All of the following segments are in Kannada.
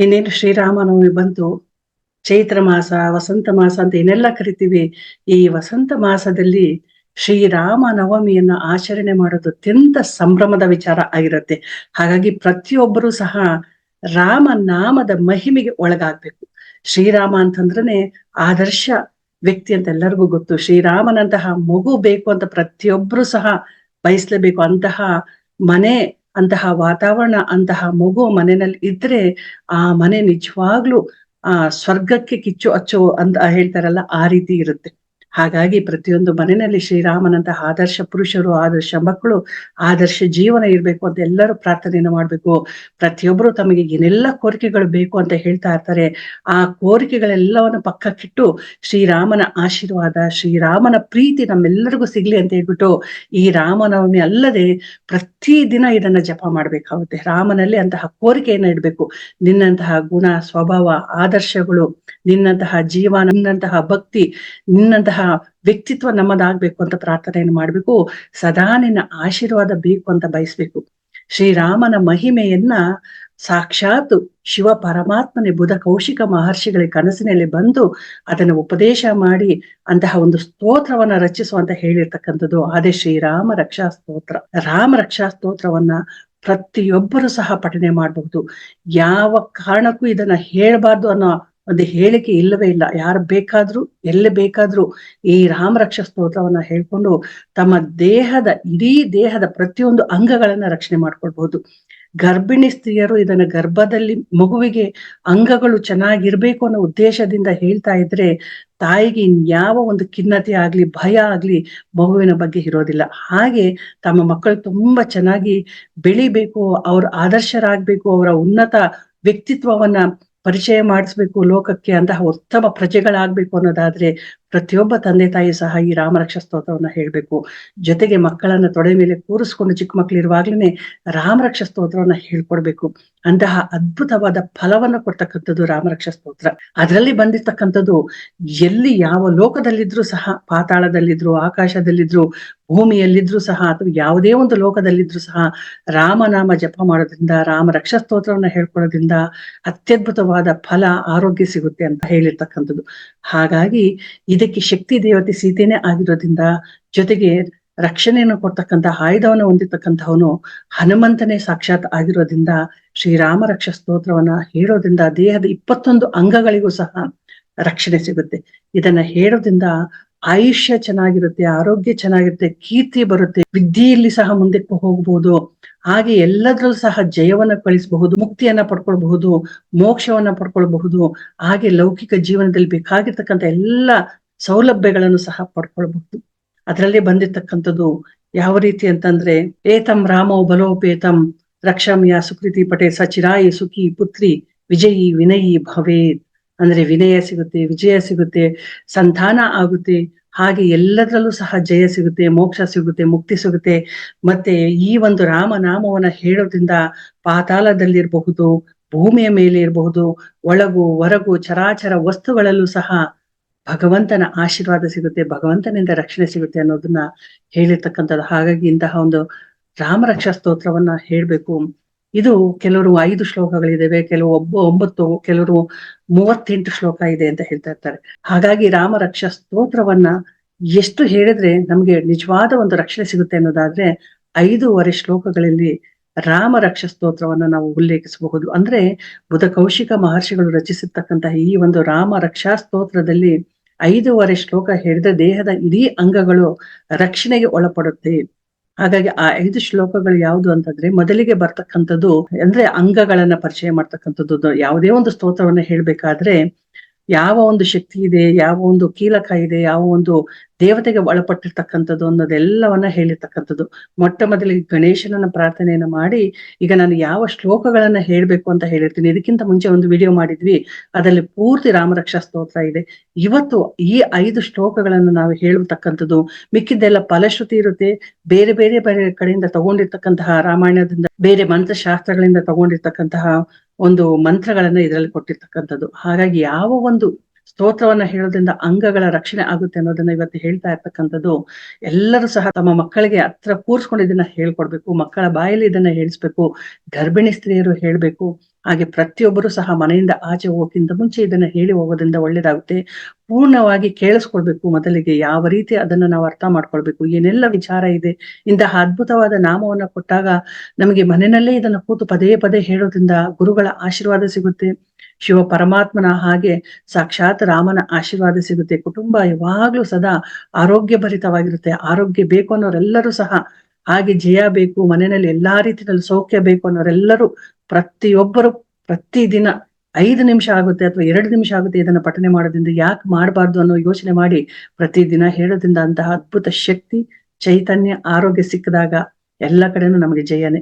ಇನ್ನೇನು ಶ್ರೀರಾಮನವಮಿ ಬಂತು, ಚೈತ್ರ ಮಾಸ, ವಸಂತ ಮಾಸ ಅಂತ ಏನೆಲ್ಲ ಕರಿತೀವಿ. ಈ ವಸಂತ ಮಾಸದಲ್ಲಿ ಶ್ರೀರಾಮ ನವಮಿಯನ್ನ ಆಚರಣೆ ಮಾಡೋದು ಅತ್ಯಂತ ಸಂಭ್ರಮದ ವಿಚಾರ ಆಗಿರುತ್ತೆ. ಹಾಗಾಗಿ ಪ್ರತಿಯೊಬ್ಬರೂ ಸಹ ರಾಮ ನಾಮದ ಮಹಿಮೆಗೆ ಒಳಗಾಗ್ಬೇಕು. ಶ್ರೀರಾಮ ಅಂತಂದ್ರೆ ಆದರ್ಶ ವ್ಯಕ್ತಿ ಅಂತ ಎಲ್ಲರಿಗೂ ಗೊತ್ತು. ಶ್ರೀರಾಮನಂತಹ ಮಗು ಬೇಕು ಅಂತ ಪ್ರತಿಯೊಬ್ಬರು ಸಹ ಬಯಸ್ಲೇಬೇಕು. ಅಂತಹ ಮನೆ ಅಂತಹ ವಾತಾವರಣ, ಅಂತಹ ಮಗು ಮನೆಯಲ್ಲಿ ಇದ್ರೆ ಆ ಮನೆ ನಿಜವಾಗ್ಲೂ ಆ ಸ್ವರ್ಗಕ್ಕೆ ಕಿಚ್ಚು ಅಚ್ಚು ಅಂತ ಹೇಳ್ತಾರಲ್ಲ, ಆ ರೀತಿ ಇರುತ್ತೆ. ಹಾಗಾಗಿ ಪ್ರತಿಯೊಂದು ಮನೆಯಲ್ಲಿ ಶ್ರೀರಾಮನಂತಹ ಆದರ್ಶ ಪುರುಷರು, ಆದರ್ಶ ಮಕ್ಕಳು, ಆದರ್ಶ ಜೀವನ ಇರಬೇಕು ಅಂತ ಎಲ್ಲರೂ ಪ್ರಾರ್ಥನೆಯನ್ನು ಮಾಡಬೇಕು. ಪ್ರತಿಯೊಬ್ಬರು ತಮಗೆ ಏನೆಲ್ಲ ಕೋರಿಕೆಗಳು ಬೇಕು ಅಂತ ಹೇಳ್ತಾ ಇರ್ತಾರೆ, ಆ ಕೋರಿಕೆಗಳೆಲ್ಲವನ್ನು ಪಕ್ಕಕ್ಕಿಟ್ಟು ಶ್ರೀರಾಮನ ಆಶೀರ್ವಾದ, ಶ್ರೀರಾಮನ ಪ್ರೀತಿ ನಮ್ಮೆಲ್ಲರಿಗೂ ಸಿಗ್ಲಿ ಅಂತ ಹೇಳ್ಬಿಟ್ಟು ಈ ರಾಮನವಮಿ ಅಲ್ಲದೆ ಪ್ರತಿ ದಿನ ಇದನ್ನ ಜಪ ಮಾಡಬೇಕಾಗುತ್ತೆ. ರಾಮನಲ್ಲಿ ಅಂತಹ ಕೋರಿಕೆಯನ್ನು ಇಡಬೇಕು. ನಿನ್ನಂತಹ ಗುಣ, ಸ್ವಭಾವ, ಆದರ್ಶಗಳು, ನಿನ್ನಂತಹ ಜೀವನ, ನಿನ್ನಂತಹ ಭಕ್ತಿ, ನಿನ್ನಂತಹ ವ್ಯಕ್ತಿತ್ವ ನಮ್ಮದಾಗ್ಬೇಕು ಅಂತ ಪ್ರಾರ್ಥನೆಯನ್ನು ಮಾಡ್ಬೇಕು. ಸದಾ ನಿನ್ನ ಆಶೀರ್ವಾದ ಬೇಕು ಅಂತ ಬಯಸ್ಬೇಕು. ಶ್ರೀರಾಮನ ಮಹಿಮೆಯನ್ನ ಸಾಕ್ಷಾತ್ ಶಿವ ಪರಮಾತ್ಮನೇ, ಬುಧ ಕೌಶಿಕ ಮಹರ್ಷಿಗಳ ಕನಸಿನಲ್ಲಿ ಬಂದು ಅದನ್ನು ಉಪದೇಶ ಮಾಡಿ ಅಂತಹ ಒಂದು ಸ್ತೋತ್ರವನ್ನ ರಚಿಸುವಂತ ಹೇಳಿರ್ತಕ್ಕಂಥದ್ದು ಅದೇ ಶ್ರೀರಾಮ ರಕ್ಷಾ ಸ್ತೋತ್ರ. ರಾಮ ರಕ್ಷಾ ಸ್ತೋತ್ರವನ್ನ ಪ್ರತಿಯೊಬ್ಬರು ಸಹ ಪಠನೆ ಮಾಡಬಹುದು. ಯಾವ ಕಾರಣಕ್ಕೂ ಇದನ್ನ ಹೇಳಬಾರ್ದು ಅನ್ನೋ ಒಂದು ಹೇಳಿಕೆ ಇಲ್ಲವೇ ಇಲ್ಲ. ಯಾರು ಬೇಕಾದ್ರೂ, ಎಲ್ಲಿ ಬೇಕಾದ್ರೂ ಈ ರಾಮರಕ್ಷ ಸ್ತೋತ್ರವನ್ನ ಹೇಳ್ಕೊಂಡು ತಮ್ಮ ದೇಹದ, ಇಡೀ ದೇಹದ ಪ್ರತಿಯೊಂದು ಅಂಗಗಳನ್ನ ರಕ್ಷಣೆ ಮಾಡ್ಕೊಳ್ಬಹುದು. ಗರ್ಭಿಣಿ ಸ್ತ್ರೀಯರು ಇದನ್ನ ಗರ್ಭದಲ್ಲಿ ಮಗುವಿಗೆ ಅಂಗಗಳು ಚೆನ್ನಾಗಿರ್ಬೇಕು ಅನ್ನೋ ಉದ್ದೇಶದಿಂದ ಹೇಳ್ತಾ ಇದ್ರೆ ತಾಯಿಗೆ ಇನ್ಯಾವ ಒಂದು ಖಿನ್ನತೆ ಆಗ್ಲಿ, ಭಯ ಆಗ್ಲಿ ಮಗುವಿನ ಬಗ್ಗೆ ಇರೋದಿಲ್ಲ. ಹಾಗೆ ತಮ್ಮ ಮಕ್ಕಳು ತುಂಬಾ ಚೆನ್ನಾಗಿ ಬೆಳಿಬೇಕು, ಅವ್ರ ಆದರ್ಶರಾಗ್ಬೇಕು, ಅವರ ಉನ್ನತ ವ್ಯಕ್ತಿತ್ವವನ್ನ ಪರಿಚಯ ಮಾಡಿಸ್ಬೇಕು ಲೋಕಕ್ಕೆ ಅಂತಹ ಉತ್ತಮ ಪ್ರಜೆಗಳಾಗ್ಬೇಕು ಅನ್ನೋದಾದ್ರೆ ಪ್ರತಿಯೊಬ್ಬ ತಂದೆ ತಾಯಿ ಸಹ ಈ ರಾಮರಕ್ಷ ಸ್ತೋತ್ರವನ್ನ ಹೇಳ್ಬೇಕು. ಜೊತೆಗೆ ಮಕ್ಕಳನ್ನ ತೊಡೆ ಮೇಲೆ ಕೂರಿಸ್ಕೊಂಡು ಚಿಕ್ಕ ಮಕ್ಳು ಇರುವಾಗ್ಲೇನೆ ರಾಮರಕ್ಷ ಸ್ತೋತ್ರವನ್ನ ಹೇಳ್ಕೊಡ್ಬೇಕು. ಅಂತಹ ಅದ್ಭುತವಾದ ಫಲವನ್ನ ಕೊಡ್ತಕ್ಕಂಥದ್ದು ರಾಮರಕ್ಷ ಸ್ತೋತ್ರ ಅದರಲ್ಲಿ ಬಂದಿರ್ತಕ್ಕಂಥದ್ದು ಎಲ್ಲಿ ಯಾವ ಲೋಕದಲ್ಲಿದ್ರು ಸಹ, ಪಾತಾಳದಲ್ಲಿದ್ರು, ಆಕಾಶದಲ್ಲಿದ್ರು, ಭೂಮಿಯಲ್ಲಿದ್ರು ಸಹ ಅಥವಾ ಯಾವುದೇ ಒಂದು ಲೋಕದಲ್ಲಿದ್ರೂ ಸಹ ರಾಮನಾಮ ಜಪ ಮಾಡೋದ್ರಿಂದ ರಾಮ ರಕ್ಷಾ ಸ್ತೋತ್ರವನ್ನ ಹೇಳ್ಕೊಡೋದ್ರಿಂದ ಅತ್ಯದ್ಭುತವಾದ ಫಲ, ಆರೋಗ್ಯ ಸಿಗುತ್ತೆ ಅಂತ ಹೇಳಿರ್ತಕ್ಕಂಥದ್ದು. ಹಾಗಾಗಿ ಇದಕ್ಕೆ ಶಕ್ತಿ ದೇವತೆ ಸೀತೆನೇ ಆಗಿರೋದ್ರಿಂದ ಜೊತೆಗೆ ರಕ್ಷಣೆಯನ್ನು ಕೊಡ್ತಕ್ಕಂಥ ಆಯುಧವನ್ನು ಹೊಂದಿರ್ತಕ್ಕಂಥವನು ಹನುಮಂತನೇ ಸಾಕ್ಷಾತ್ ಆಗಿರೋದ್ರಿಂದ ಶ್ರೀರಾಮ ರಕ್ಷಾ ಸ್ತೋತ್ರವನ್ನ ಹೇಳೋದ್ರಿಂದ ದೇಹದ ಇಪ್ಪತ್ತೊಂದು ಅಂಗಗಳಿಗೂ ಸಹ ರಕ್ಷಣೆ ಸಿಗುತ್ತೆ. ಇದನ್ನ ಹೇಳೋದ್ರಿಂದ ಆಯುಷ್ಯ ಚೆನ್ನಾಗಿರುತ್ತೆ, ಆರೋಗ್ಯ ಚೆನ್ನಾಗಿರುತ್ತೆ, ಕೀರ್ತಿ ಬರುತ್ತೆ, ವಿದ್ಯೆಯಲ್ಲಿ ಸಹ ಮುಂದಕ್ಕೆ ಹೋಗಬಹುದು ಹಾಗೆ ಎಲ್ಲದರಲ್ಲೂ ಸಹ ಜಯವನ್ನ ಕಳಿಸಬಹುದು ಮುಕ್ತಿಯನ್ನ ಪಡ್ಕೊಳ್ಬಹುದು, ಮೋಕ್ಷವನ್ನ ಪಡ್ಕೊಳ್ಬಹುದು. ಹಾಗೆ ಲೌಕಿಕ ಜೀವನದಲ್ಲಿ ಬೇಕಾಗಿರ್ತಕ್ಕಂಥ ಎಲ್ಲ ಸೌಲಭ್ಯಗಳನ್ನು ಸಹ ಪಡ್ಕೊಳ್ಬಹುದು. ಅದರಲ್ಲಿ ಬಂದಿರ್ತಕ್ಕಂಥದ್ದು ಯಾವ ರೀತಿ ಅಂತಂದ್ರೆ, ಏತಂ ರಾಮೋ ಬಲೋಪೇತಂ ರಕ್ಷಮ್ಯ ಸುಕೃತಿ ಪಟೆ ಸಚಿರಾಯಿ ಸುಖಿ ಪುತ್ರಿ, ವಿಜಯಿ ವಿನಯಿ ಭವೇತ್. ಅಂದ್ರೆ ವಿನಯ ಸಿಗುತ್ತೆ, ವಿಜಯ ಸಿಗುತ್ತೆ ಸಂತಾನ ಆಗುತ್ತೆ, ಹಾಗೆ ಎಲ್ಲದರಲ್ಲೂ ಸಹ ಜಯ ಸಿಗುತ್ತೆ, ಮೋಕ್ಷ ಸಿಗುತ್ತೆ, ಮುಕ್ತಿ ಸಿಗುತ್ತೆ. ಮತ್ತೆ ಈ ಒಂದು ರಾಮನಾಮವನ್ನ ಹೇಳೋದ್ರಿಂದ ಪಾತಾಳದಲ್ಲಿರಬಹುದು, ಭೂಮಿಯ ಮೇಲೆ ಇರಬಹುದು, ಒಳಗು, ಹೊರಗು, ಚರಾಚರ ವಸ್ತುಗಳಲ್ಲೂ ಸಹ ಭಗವಂತನ ಆಶೀರ್ವಾದ ಸಿಗುತ್ತೆ, ಭಗವಂತನಿಂದ ರಕ್ಷಣೆ ಸಿಗುತ್ತೆ ಅನ್ನೋದನ್ನ ಹೇಳಿರ್ತಕ್ಕಂಥದ್ದು. ಹಾಗಾಗಿ ಇಂತಹ ಒಂದು ರಾಮರಕ್ಷಾ ಸ್ತೋತ್ರವನ್ನ ಹೇಳ್ಬೇಕು. ಇದು ಕೆಲವರು ಐದು ಶ್ಲೋಕಗಳಿದಾವೆ, ಕೆಲವು ಒಬ್ಬ, ಒಂಬತ್ತು, ಕೆಲವರು ಮೂವತ್ತೆಂಟು ಶ್ಲೋಕ ಇದೆ ಅಂತ ಹೇಳ್ತಾ ಇರ್ತಾರೆ. ಹಾಗಾಗಿ ರಾಮ ರಕ್ಷಾ ಸ್ತೋತ್ರವನ್ನ ಎಷ್ಟು ಹೇಳಿದ್ರೆ ನಮ್ಗೆ ನಿಜವಾದ ಒಂದು ರಕ್ಷಣೆ ಸಿಗುತ್ತೆ ಅನ್ನೋದಾದ್ರೆ ಐದೂವರೆ ಶ್ಲೋಕಗಳಲ್ಲಿ ರಾಮ ರಕ್ಷ ಸ್ತೋತ್ರವನ್ನ ನಾವು ಉಲ್ಲೇಖಿಸಬಹುದು. ಅಂದ್ರೆ ಬುಧ ಕೌಶಿಕ ಮಹರ್ಷಿಗಳು ರಚಿಸಿರ್ತಕ್ಕಂತಹ ಈ ಒಂದು ರಾಮ ರಕ್ಷಾ ಸ್ತೋತ್ರದಲ್ಲಿ ಐದೂವರೆ ಶ್ಲೋಕ ಹೇಳಿದ ದೇಹದ ಇಡೀ ಅಂಗಗಳು ರಕ್ಷಣೆಗೆ ಒಳಪಡುತ್ತೆ. ಹಾಗಾಗಿ ಆ ಐದು ಶ್ಲೋಕಗಳು ಯಾವುದು ಅಂತಂದ್ರೆ ಮೊದಲಿಗೆ ಬರ್ತಕ್ಕಂಥದ್ದು ಅಂದ್ರೆ ಅಂಗಗಳನ್ನ ಪರಿಚಯ ಮಾಡ್ತಕ್ಕಂಥದ್ದು ಯಾವುದೇ ಒಂದು ಸ್ತೋತ್ರವನ್ನ ಹೇಳ್ಬೇಕಾದ್ರೆ ಯಾವ ಒಂದು ಶಕ್ತಿ ಇದೆ, ಯಾವ ಒಂದು ಕೀಲಕ ಇದೆ, ಯಾವ ಒಂದು ದೇವತೆಗೆ ಒಳಪಟ್ಟಿರ್ತಕ್ಕಂಥದ್ದು ಅನ್ನೋದೆಲ್ಲವನ್ನ ಹೇಳಿರ್ತಕ್ಕಂಥದ್ದು. ಮೊಟ್ಟ ಮೊದಲಿಗೆ ಗಣೇಶನನ್ನ ಪ್ರಾರ್ಥನೆಯನ್ನ ಮಾಡಿ, ಈಗ ನಾನು ಯಾವ ಶ್ಲೋಕಗಳನ್ನ ಹೇಳ್ಬೇಕು ಅಂತ ಹೇಳಿರ್ತೀನಿ. ಇದಕ್ಕಿಂತ ಮುಂಚೆ ಒಂದು ವಿಡಿಯೋ ಮಾಡಿದ್ವಿ. ಅದರಲ್ಲಿ ಪೂರ್ತಿ ರಾಮರಕ್ಷಾ ಸ್ತೋತ್ರ ಇದೆ. ಇವತ್ತು ಈ ಐದು ಶ್ಲೋಕಗಳನ್ನು ನಾವು ಹೇಳತಕ್ಕಂಥದ್ದು ಮಿಕ್ಕಿದ್ದೆಲ್ಲ ಫಲಶ್ರುತಿ ಇರುತ್ತೆ. ಬೇರೆ ಬೇರೆ ಬೇರೆ ಕಡೆಯಿಂದ ತಗೊಂಡಿರ್ತಕ್ಕಂತಹ ರಾಮಾಯಣದಿಂದ, ಬೇರೆ ಮಂತ್ರಶಾಸ್ತ್ರಗಳಿಂದ ತಗೊಂಡಿರ್ತಕ್ಕಂತಹ ಒಂದು ಮಂತ್ರಗಳನ್ನ ಇದರಲ್ಲಿ ಕೊಟ್ಟಿರ್ತಕ್ಕಂಥದ್ದು. ಹಾಗಾಗಿ ಯಾವ ಒಂದು ಸ್ತೋತ್ರವನ್ನ ಹೇಳೋದ್ರಿಂದ ಅಂಗಗಳ ರಕ್ಷಣೆ ಆಗುತ್ತೆ ಅನ್ನೋದನ್ನ ಇವತ್ತು ಹೇಳ್ತಾ ಇರ್ತಕ್ಕಂಥದ್ದು. ಎಲ್ಲರೂ ಸಹ ತಮ್ಮ ಮಕ್ಕಳಿಗೆ ಹತ್ರ ಕೂರ್ಸ್ಕೊಂಡು ಇದನ್ನ ಹೇಳ್ಕೊಡ್ಬೇಕು, ಮಕ್ಕಳ ಬಾಯಲ್ಲಿ ಇದನ್ನ ಹೇಳಿಸ್ಬೇಕು, ಗರ್ಭಿಣಿ ಸ್ತ್ರೀಯರು ಹೇಳ್ಬೇಕು. ಹಾಗೆ ಪ್ರತಿಯೊಬ್ಬರು ಸಹ ಮನೆಯಿಂದ ಆಚೆ ಹೋಗೋಕ್ಕಿಂತ ಮುಂಚೆ ಇದನ್ನ ಹೇಳಿ ಹೋಗೋದ್ರಿಂದ ಒಳ್ಳೇದಾಗುತ್ತೆ. ಪೂರ್ಣವಾಗಿ ಕೇಳಿಸ್ಕೊಳ್ಬೇಕು ಮೊದಲಿಗೆ ಯಾವ ರೀತಿ ಅದನ್ನ ನಾವು ಅರ್ಥ ಮಾಡ್ಕೊಳ್ಬೇಕು, ಏನೆಲ್ಲ ವಿಚಾರ ಇದೆ, ಇಂತಹ ಅದ್ಭುತವಾದ ನಾಮವನ್ನ ಕೊಟ್ಟಾಗ ನಮಗೆ ಮನೆಯಲ್ಲೇ ಇದನ್ನ ಕೂತು ಪದೇ ಪದೇ ಹೇಳೋದ್ರಿಂದ ಗುರುಗಳ ಆಶೀರ್ವಾದ ಸಿಗುತ್ತೆ, ಶಿವ ಪರಮಾತ್ಮನ ಹಾಗೆ ಸಾಕ್ಷಾತ್ ರಾಮನ ಆಶೀರ್ವಾದ ಸಿಗುತ್ತೆ. ಕುಟುಂಬ ಯಾವಾಗ್ಲೂ ಸದಾ ಆರೋಗ್ಯ ಭರಿತವಾಗಿರುತ್ತೆ ಆರೋಗ್ಯ ಬೇಕು ಅನ್ನೋರೆಲ್ಲರೂ ಸಹ ಹಾಗೆ ಜಯ ಬೇಕು, ಮನೆಯಲ್ಲಿ ಎಲ್ಲಾ ರೀತಿಯಲ್ಲಿ ಸೌಖ್ಯ ಬೇಕು ಅನ್ನೋರೆಲ್ಲರೂ ಪ್ರತಿಯೊಬ್ಬರು ಪ್ರತಿದಿನ ಐದು ನಿಮಿಷ ಆಗುತ್ತೆ ಅಥವಾ ಎರಡು ನಿಮಿಷ ಆಗುತ್ತೆ ಇದನ್ನ ಪಠನೆ ಮಾಡೋದ್ರಿಂದ ಯಾಕೆ ಮಾಡಬಾರ್ದು ಅನ್ನೋ ಯೋಚನೆ ಮಾಡಿ ಪ್ರತಿದಿನ ಹೇಳೋದ್ರಿಂದ ಅಂತಹ ಅದ್ಭುತ ಶಕ್ತಿ, ಚೈತನ್ಯ, ಆರೋಗ್ಯ ಸಿಕ್ಕಿದಾಗ ಎಲ್ಲ ಕಡೆನೂ ನಮಗೆ ಜಯನೇ.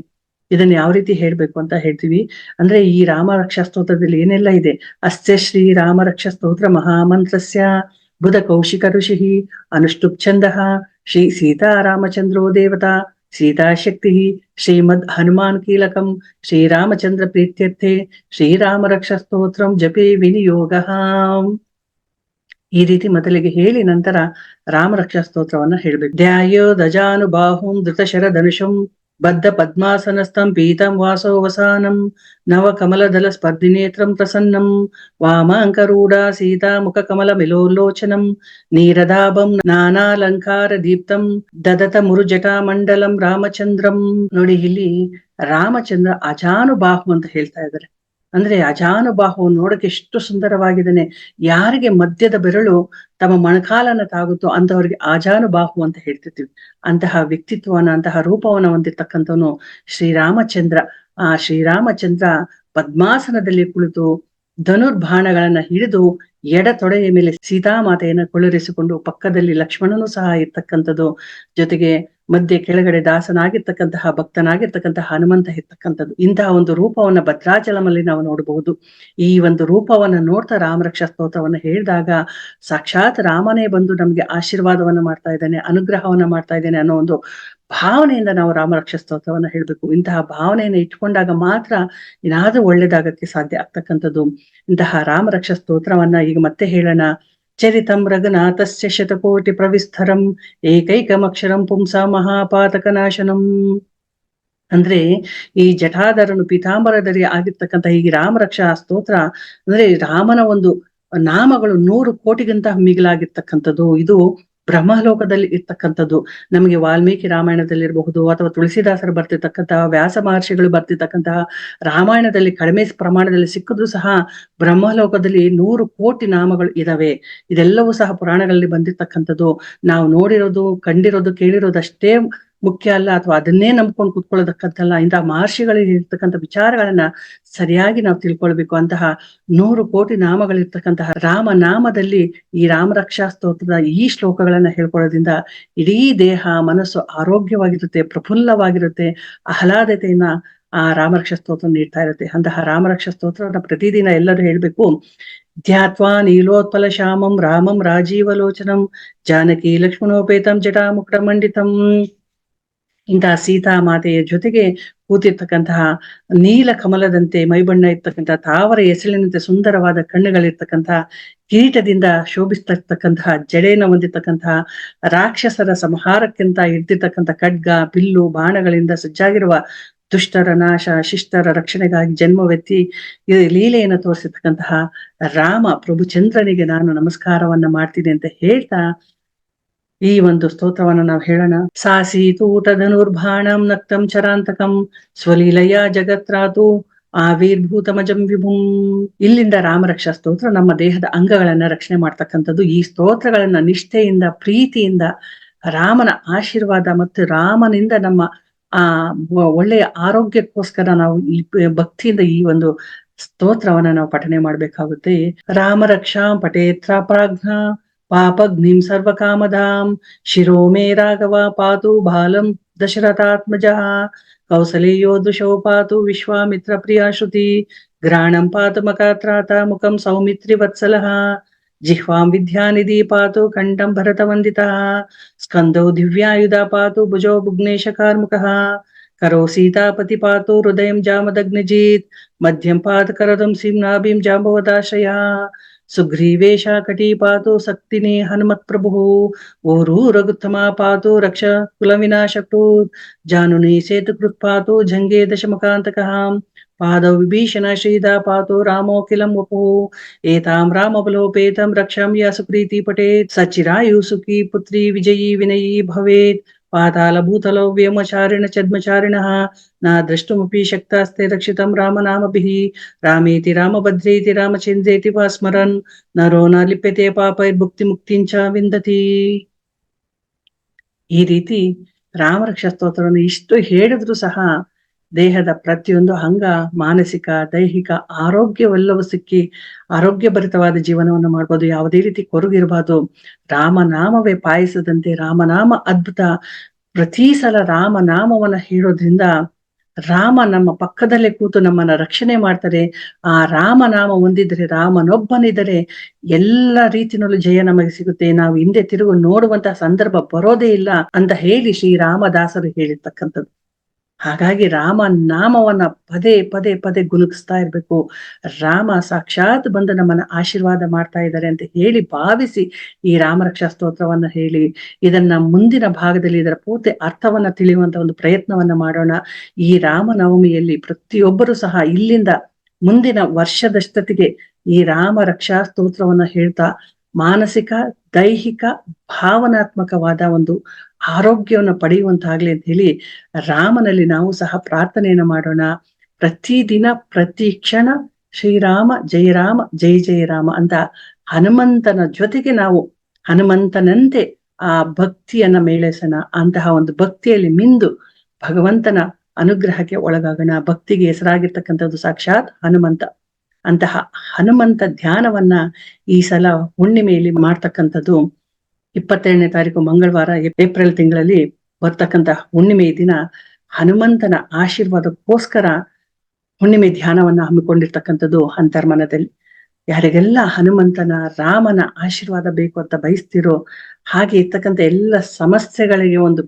ಇದನ್ನ ಯಾವ ರೀತಿ ಹೇಳ್ಬೇಕು ಅಂತ ಹೇಳ್ತೀವಿ. ಅಂದ್ರೆ ಈ ರಾಮ ರಕ್ಷಾ ಸ್ತೋತ್ರದಲ್ಲಿ ಏನೆಲ್ಲ ಇದೆ? ಅಸ್ಯ ಶ್ರೀ ರಾಮ ರಕ್ಷಾ ಸ್ತೋತ್ರ ಮಹಾಮಂತ್ರಸ್ಯ, ಬುಧ ಕೌಶಿಕ ಋಷಿ ಅನುಷ್ಠುಪ್ ಛಂದ ಶ್ರೀ ಸೀತಾರಾಮಚಂದ್ರೋ ದೇವತಾ ಸೀತಾಶಕ್ತಿ ಶ್ರೀಮದ್ ಹನುಮಾನ್ ಕೀಲಕಂ ಶ್ರೀರಾಮಚಂದ್ರ ಪ್ರೀತ್ಯರ್ಥೆ ಶ್ರೀರಾಮ ರಕ್ಷಾ ಸ್ತೋತ್ರಂ ಜಪೇ ವಿನಿಯೋಗ ಈ ರೀತಿ ಮೊದಲಿಗೆ ಹೇಳಿ ನಂತರ ರಾಮ ರಕ್ಷಾ ಸ್ತೋತ್ರವನ್ನ ಹೇಳ್ಬೇಕು ಧ್ಯಾಯೋ ದಜಾನುಬಾಹುಂ ಧೃತ ಶರಧನುಷಂ ಬದ್ಧ ಪದ್ಮಾಸನಸ್ಥಂ ಪೀತಂ ವಾಸೋ ವಸಾನಂ ನವ ಕಮಲದಲ ಸ್ಪರ್ಧಿನೇತ್ರಂ ಪ್ರಸನ್ನಂ ವಾಮಾಂಕರೂಢ ಸೀತಾ ಮುಖ ಕಮಲ ಮಿಲೋಲೋಚನಂ ನೀರದಾಭಂ ನಾನಾಲಂಕಾರ ದೀಪ್ತಂ ದದತ ಮುರುಜಟಾ ಮಂಡಲಂ ರಾಮಚಂದ್ರಂ ನೋಡಿ ಇಲ್ಲಿ ರಾಮಚಂದ್ರ ಅಜಾನುಬಾಹು ಅಂತ ಹೇಳ್ತಾ ಇದ್ದಾರೆ ಅಂದ್ರೆ ಅಜಾನುಬಾಹು ನೋಡಕ್ಕೆ ಎಷ್ಟು ಸುಂದರವಾಗಿದ್ದಾನೆ. ಯಾರಿಗೆ ಮದ್ಯದ ಬೆರಳು ತಮ್ಮ ಮಣಕಾಲನ ತಾಗುತ್ತೋ ಅಂತವ್ರಿಗೆ ಅಜಾನುಬಾಹು ಅಂತ ಹೇಳ್ತಿರ್ತೀವಿ ಅಂತಹ ವ್ಯಕ್ತಿತ್ವನ ಅಂತಹ ರೂಪವನ್ನ ಹೊಂದಿರ್ತಕ್ಕಂಥವನು ಶ್ರೀರಾಮಚಂದ್ರ. ಆ ಶ್ರೀರಾಮಚಂದ್ರ ಪದ್ಮಾಸನದಲ್ಲಿ ಕುಳಿತು ಧನುರ್ಭಾಣಗಳನ್ನ ಹಿಡಿದು ಎಡ ತೊಡೆಯ ಮೇಲೆ ಸೀತಾಮಾತೆಯನ್ನ ಕುಳ್ಳರಿಸಿಕೊಂಡು ಪಕ್ಕದಲ್ಲಿ ಲಕ್ಷ್ಮಣನು ಸಹ ಇರ್ತಕ್ಕಂಥದ್ದು. ಜೊತೆಗೆ ಮಧ್ಯೆ ಕೆಳಗಡೆ ದಾಸನಾಗಿರ್ತಕ್ಕಂತಹ, ಭಕ್ತನಾಗಿರ್ತಕ್ಕಂತಹ ಹನುಮಂತ ಇರ್ತಕ್ಕಂಥದ್ದು. ಇಂತಹ ಒಂದು ರೂಪವನ್ನ ಭದ್ರಾಚಲಮಲ್ಲಿ ನಾವು ನೋಡಬಹುದು. ಈ ಒಂದು ರೂಪವನ್ನ ನೋಡ್ತಾ ರಾಮರಕ್ಷಾ ಸ್ತೋತ್ರವನ್ನ ಹೇಳಿದಾಗ ಸಾಕ್ಷಾತ್ ರಾಮನೇ ಬಂದು ನಮ್ಗೆ ಆಶೀರ್ವಾದವನ್ನ ಮಾಡ್ತಾ ಇದ್ದಾನೆ, ಅನುಗ್ರಹವನ್ನ ಮಾಡ್ತಾ ಇದ್ದಾನೆ ಅನ್ನೋ ಒಂದು ಭಾವನೆಯಿಂದ ನಾವು ರಾಮರಕ್ಷಾ ಸ್ತೋತ್ರವನ್ನ ಹೇಳ್ಬೇಕು. ಇಂತಹ ಭಾವನೆಯನ್ನ ಇಟ್ಕೊಂಡಾಗ ಮಾತ್ರ ಏನಾದ್ರೂ ಒಳ್ಳೇದಾಗಕ್ಕೆ ಸಾಧ್ಯ ಆಗ್ತಕ್ಕಂಥದ್ದು. ಇಂತಹ ರಾಮರಕ್ಷಾ ಸ್ತೋತ್ರವನ್ನ ಈಗ ಮತ್ತೆ ಹೇಳೋಣ. ಚರಿತಂ ರಘುನಾಥಸ್ಯ ಶತಕೋಟಿ ಪ್ರವಿಸ್ತರಂ ಏಕೈಕಮಕ್ಷರಂ ಪುಂಸಾ ಮಹಾಪಾತಕನಾಶನಂ ಅಂದ್ರೆ ಈ ಜಠಾಧರನು ಪೀತಾಂಬರಧರಿ ಆಗಿರ್ತಕ್ಕಂತಹ ಈ ರಾಮರಕ್ಷಾ ಸ್ತೋತ್ರ, ಅಂದ್ರೆ ರಾಮನ ಒಂದು ನಾಮಗಳು ನೂರು ಕೋಟಿಗಿಂತ ಮಿಗಿಲಾಗಿರ್ತಕ್ಕಂಥದ್ದು. ಇದು ಬ್ರಹ್ಮಲೋಕದಲ್ಲಿ ಇರ್ತಕ್ಕಂಥದ್ದು, ನಮಗೆ ವಾಲ್ಮೀಕಿ ರಾಮಾಯಣದಲ್ಲಿರಬಹುದು ಅಥವಾ ತುಳಸಿದಾಸರು ಬರ್ತಿರ್ತಕ್ಕಂತಹ ವ್ಯಾಸ ಮಹರ್ಷಿಗಳು ಬರ್ತಿರ್ತಕ್ಕಂತಹ ರಾಮಾಯಣದಲ್ಲಿ ಕಡಿಮೆ ಪ್ರಮಾಣದಲ್ಲಿ ಸಿಕ್ಕಿದ್ರು ಸಹ ಬ್ರಹ್ಮಲೋಕದಲ್ಲಿ ನೂರು ಕೋಟಿ ನಾಮಗಳು ಇದಾವೆ. ಇದೆಲ್ಲವೂ ಸಹ ಪುರಾಣಗಳಲ್ಲಿ ಬಂದಿರ್ತಕ್ಕಂಥದ್ದು. ನಾವು ನೋಡಿರೋದು, ಕಂಡಿರೋದು ಕೇಳಿರೋದು ಅಷ್ಟೇ ಮುಖ್ಯ ಅಲ್ಲ ಅಥವಾ ಅದನ್ನೇ ನಂಬ್ಕೊಂಡು ಕುತ್ಕೊಳ್ಳೋದಕ್ಕಂತಲ್ಲ ಇಂತಹ ಮಹರ್ಷಿಗಳಿಗೆ ಇರ್ತಕ್ಕಂಥ ವಿಚಾರಗಳನ್ನ ಸರಿಯಾಗಿ ನಾವು ತಿಳ್ಕೊಳ್ಬೇಕು. ಅಂತಹ ನೂರು ಕೋಟಿ ನಾಮಗಳಿರ್ತಕ್ಕಂತಹ ರಾಮ ನಾಮದಲ್ಲಿ ಈ ರಾಮರಕ್ಷಾ ಸ್ತೋತ್ರದ ಈ ಶ್ಲೋಕಗಳನ್ನ ಹೇಳ್ಕೊಳ್ಳೋದ್ರಿಂದ ಇಡೀ ದೇಹ, ಮನಸ್ಸು ಆರೋಗ್ಯವಾಗಿರುತ್ತೆ, ಪ್ರಫುಲ್ಲವಾಗಿರುತ್ತೆ, ಆಹ್ಲಾದತೆಯನ್ನ ಆ ರಾಮರಕ್ಷಾ ಸ್ತೋತ್ರ ನೀಡ್ತಾ ಇರುತ್ತೆ. ಅಂತಹ ರಾಮರಕ್ಷಾ ಸ್ತೋತ್ರವನ್ನ ಪ್ರತಿದಿನ ಎಲ್ಲರೂ ಹೇಳ್ಬೇಕು. ಧ್ಯಾತ್ವಾ ನೀಲೋತ್ಪಲ ಶ್ಯಾಮಂ ರಾಮಂ ರಾಜೀವಲೋಚನಂ ಜಾನಕಿ ಲಕ್ಷ್ಮಣೋಪೇತಂ ಜಟಾಮುಕ್ತ ಮಂಡಿತಂ ಇಂತಹ ಸೀತಾ ಮಾತೆಯ ಜೊತೆಗೆ ಕೂತಿರ್ತಕ್ಕಂತಹ ನೀಲ ಕಮಲದಂತೆ ಮೈಬಣ್ಣ ಇರ್ತಕ್ಕಂತಹ ತಾವರ ಎಸಳಿನಂತೆ ಸುಂದರವಾದ ಕಣ್ಣುಗಳಿರ್ತಕ್ಕಂತಹ ಕಿರೀಟದಿಂದ ಶೋಭಿಸ್ತಕ್ಕಂತಹ ಜಡೆಯನ್ನು ಹೊಂದಿರ್ತಕ್ಕಂತಹ ರಾಕ್ಷಸರ ಸಂಹಾರಕ್ಕಿಂತ ಹಿಡ್ದಿರ್ತಕ್ಕಂಥ ಖಡ್ಗ, ಬಿಲ್ಲು, ಬಾಣಗಳಿಂದ ಸಜ್ಜಾಗಿರುವ ದುಷ್ಟರ ನಾಶ ಶಿಷ್ಟರ ರಕ್ಷಣೆಗಾಗಿ ಜನ್ಮವೆತ್ತಿ ಲೀಲೆಯನ್ನು ತೋರಿಸಿರ್ತಕ್ಕಂತಹ ರಾಮ ಪ್ರಭು ಚಂದ್ರನಿಗೆ ನಾನು ನಮಸ್ಕಾರವನ್ನ ಮಾಡ್ತೀನಿ ಅಂತ ಹೇಳ್ತಾ ಈ ಒಂದು ಸ್ತೋತ್ರವನ್ನ ನಾವು ಹೇಳೋಣ. ಸಾಸೀತೂಟ ಧನುರ್ಭಾಣಂ ನಕ್ತಂ ಚರಾಂತಕಂ ಸ್ವಲೀಲಯ ಜಗತ್ರಾತು ಆವಿರ್ಭೂತಮಜಂ ವಿಭುಂ. ಇಲ್ಲಿಂದ ರಾಮರಕ್ಷಾ ಸ್ತೋತ್ರ ನಮ್ಮ ದೇಹದ ಅಂಗಗಳನ್ನ ರಕ್ಷಣೆ ಮಾಡ್ತಕ್ಕಂಥದ್ದು. ಈ ಸ್ತೋತ್ರಗಳನ್ನ ನಿಷ್ಠೆಯಿಂದ, ಪ್ರೀತಿಯಿಂದ, ರಾಮನ ಆಶೀರ್ವಾದ ಮತ್ತು ರಾಮನಿಂದ ನಮ್ಮ, ಆ ಒಳ್ಳೆಯ ಆರೋಗ್ಯಕ್ಕೋಸ್ಕರ ನಾವು ಈ ಭಕ್ತಿಯಿಂದ ಈ ಒಂದು ಸ್ತೋತ್ರವನ್ನ ನಾವು ಪಠನೆ ಮಾಡ್ಬೇಕಾಗುತ್ತೆ. ರಾಮರಕ್ಷಾ ಪಟೇತ್ರ ಪ್ರಾಜ್ಞ. पापग्निं धाम शिरो मे राघव पातु बालं दशरथात्मजः। कौसलेयो दृशो पातु विश्वामित्रप्रिया श्रुति घ्राणं पातु मकात्राता मुखं सौमित्रिवत्सलः। जिह्वां विद्यानिधि पातु कण्ठं भरतवन्दितः। स्कन्दौ दिव्यायुधा पातु भुजो भुग्नेशकार्मुकः। करो सीतापति पातु हृदयं जामदग्निजीत्। मध्यं पात करदं सीम्नाभिं जाम्बवदाशयः सुग्रीवेश कटी सुग्रीवेशा कटीपातो सक्तिने हनुमत्प्रभुः। ऊरूरगुत्थमा पा रक्ष कुल विनाशको जानुनी सेतुकृत् पा सेतुकृत्पातो जङ्गे दशमुखान्तकः। पाद विभीषण श्रीदा पा रामो वपु। वपुः एतां रामवलोपेतं रक्षां या सुप्रीति पठेत् सचिरायु सुखी पुत्री विजयी विनयी भवेत्। ಸುಪ್ರೀತಿ ಪಟೇತ್ ಸಚಿರಾಯು ಸುಖಿ ಪುತ್ರಿ ವಿಜಯೀ ವಿನಯೀ ಭವೇತ್ ಪಾತಾಲ ಭೂತಲೋ ವ್ಯೋಮಚಾರಿಣ ಛದ್ಮಚಾರಿಣಃ ನ ದ್ರಷ್ಟುಮಪಿ ಶಕ್ತಾಸ್ತೆ ರಕ್ಷಿತಂ ರಾಮನಾಮಭಿಃ ರಾಮೇತಿ ರಾಮಭದ್ರೇತಿ ರಾಮಚಂದ್ರೇತಿ ವಾ ಸ್ಮರನ್ ನರೋ ನ ಲಿಪ್ಯತೆ ಪಾಪೈರ್ಭುಕ್ತಿ ಮುಕ್ತಿಂಚ ವಿಂದತಿ ಈ ರೀತಿ ರಾಮರಕ್ಷಾ ಸ್ತೋತ್ರವನ್ನು ಇಷ್ಟು ಹೇಳಿದ್ರು ಸಹ ದೇಹದ ಪ್ರತಿಯೊಂದು ಅಂಗ, ಮಾನಸಿಕ, ದೈಹಿಕ ಆರೋಗ್ಯವೆಲ್ಲವೂ ಸಿಕ್ಕಿ ಆರೋಗ್ಯಭರಿತವಾದ ಜೀವನವನ್ನು ಮಾಡ್ಬೋದು. ಯಾವುದೇ ರೀತಿ ಕೊರಗಿರಬಾರ್ದು. ರಾಮನಾಮವೇ ಪಾಯಿಸದಂತೆ ರಾಮನಾಮ ಅದ್ಭುತ. ಪ್ರತಿ ಸಲ ರಾಮನಾಮವನ್ನ ಹೇಳೋದ್ರಿಂದ ರಾಮ ನಮ್ಮ ಪಕ್ಕದಲ್ಲೇ ಕೂತು ನಮ್ಮನ್ನ ರಕ್ಷಣೆ ಮಾಡ್ತಾರೆ. ಆ ರಾಮನಾಮ ಹೊಂದಿದ್ರೆ ರಾಮನೊಬ್ಬನಿದ್ದರೆ ಎಲ್ಲ ರೀತಿಯಲ್ಲೂ ಜಯ ನಮಗೆ ಸಿಗುತ್ತೆ. ನಾವು ಹಿಂದೆ ತಿರುಗು ನೋಡುವಂತಹ ಸಂದರ್ಭ ಬರೋದೇ ಇಲ್ಲ ಅಂತ ಹೇಳಿ ಶ್ರೀ ರಾಮದಾಸರು ಹೇಳಿರ್ತಕ್ಕಂಥದ್ದು. ಹಾಗಾಗಿ ರಾಮ ನಾಮವನ್ನ ಪದೇ ಪದೇ ಪದೇ ಗುನುಗಿಸ್ತಾ ಇರ್ಬೇಕು. ರಾಮ ಸಾಕ್ಷಾತ್ ಬಂದು ನಮ್ಮನ್ನ ಆಶೀರ್ವಾದ ಮಾಡ್ತಾ ಇದ್ದಾರೆ ಅಂತ ಹೇಳಿ ಭಾವಿಸಿ ಈ ರಾಮರಕ್ಷಾ ಸ್ತೋತ್ರವನ್ನ ಹೇಳಿ, ಇದನ್ನ ಮುಂದಿನ ಭಾಗದಲ್ಲಿ ಇದರ ಪೂರ್ತಿ ಅರ್ಥವನ್ನ ತಿಳಿಯುವಂತ ಒಂದು ಪ್ರಯತ್ನವನ್ನ ಮಾಡೋಣ. ಈ ರಾಮನವಮಿಯಲ್ಲಿ ಪ್ರತಿಯೊಬ್ಬರು ಸಹ ಇಲ್ಲಿಂದ ಮುಂದಿನ ವರ್ಷದಷ್ಟತಿಗೆ ಈ ರಾಮ ರಕ್ಷಾ ಸ್ತೋತ್ರವನ್ನ ಹೇಳ್ತಾ ಮಾನಸಿಕ, ದೈಹಿಕ, ಭಾವನಾತ್ಮಕವಾದ ಒಂದು ಆರೋಗ್ಯವನ್ನು ಪಡೆಯುವಂತಾಗ್ಲಿ ಅಂತ ಹೇಳಿ ರಾಮನಲ್ಲಿ ನಾವು ಸಹ ಪ್ರಾರ್ಥನೆಯನ್ನು ಮಾಡೋಣ. ಪ್ರತಿದಿನ ಪ್ರತಿ ಕ್ಷಣ ಶ್ರೀರಾಮ ಜಯ ಜೈ ಜಯ ಜಯ ರಾಮ ಅಂತ ಹನುಮಂತನ ಜೊತೆಗೆ ನಾವು ಹನುಮಂತನಂತೆ ಆ ಭಕ್ತಿಯನ್ನ ಮೇಳೆಸೋಣ. ಅಂತಹ ಒಂದು ಭಕ್ತಿಯಲ್ಲಿ ಮಿಂದು ಭಗವಂತನ ಅನುಗ್ರಹಕ್ಕೆ ಒಳಗಾಗೋಣ. ಭಕ್ತಿಗೆ ಹೆಸರಾಗಿರ್ತಕ್ಕಂಥದ್ದು ಸಾಕ್ಷಾತ್ ಹನುಮಂತ. ಅಂತಹ ಹನುಮಂತ ಧ್ಯಾನವನ್ನ ಈ ಸಲ ಹುಣ್ಣಿಮೆಯಲ್ಲಿ ಮಾಡ್ತಕ್ಕಂಥದ್ದು ಇಪ್ಪತ್ತೇಳನೇ ತಾರೀಕು ಮಂಗಳವಾರ ಏಪ್ರಿಲ್ ತಿಂಗಳಲ್ಲಿ ಬರ್ತಕ್ಕಂತಹ ಹುಣ್ಣಿಮೆ ದಿನ ಹನುಮಂತನ ಆಶೀರ್ವಾದಕ್ಕೋಸ್ಕರ ಹುಣ್ಣಿಮೆ ಧ್ಯಾನವನ್ನ ಹಮ್ಮಿಕೊಂಡಿರ್ತಕ್ಕಂಥದ್ದು ಅಂತರ್ಮನದಲ್ಲಿ. ಯಾರಿಗೆಲ್ಲ ಹನುಮಂತನ ರಾಮನ ಆಶೀರ್ವಾದ ಬೇಕು ಅಂತ ಬಯಸ್ತಿರೋ ಹಾಗೆ ಇರ್ತಕ್ಕಂಥ ಎಲ್ಲ ಸಮಸ್ಯೆಗಳಿಗೆ ಒಂದು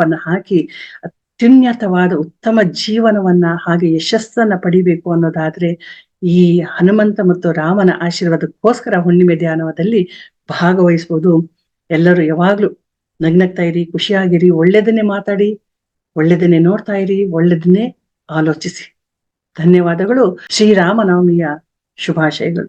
ಅನ್ನ ಹಾಕಿ ಅತ್ಯುನ್ನತವಾದ ಉತ್ತಮ ಜೀವನವನ್ನ ಹಾಗೆ ಯಶಸ್ಸನ್ನ ಪಡಿಬೇಕು ಅನ್ನೋದಾದ್ರೆ ಈ ಹನುಮಂತ ಮತ್ತು ರಾಮನ ಆಶೀರ್ವಾದಕ್ಕೋಸ್ಕರ ಹುಣ್ಣಿಮೆ ಧ್ಯಾನದಲ್ಲಿ ಭಾಗವಹಿಸ್ಬೋದು. ಎಲ್ಲರೂ ಯಾವಾಗ್ಲೂ ನಗ್ನಗ್ತಾ ಇರಿ, ಖುಷಿಯಾಗಿರಿ, ಒಳ್ಳೆದನ್ನೇ ಮಾತಾಡಿ, ಒಳ್ಳೆದನ್ನೇ ನೋಡ್ತಾ ಇರಿ, ಒಳ್ಳೆದನ್ನೇ ಆಲೋಚಿಸಿ. ಧನ್ಯವಾದಗಳು. ಶ್ರೀರಾಮನವಮಿಯ ಶುಭಾಶಯಗಳು.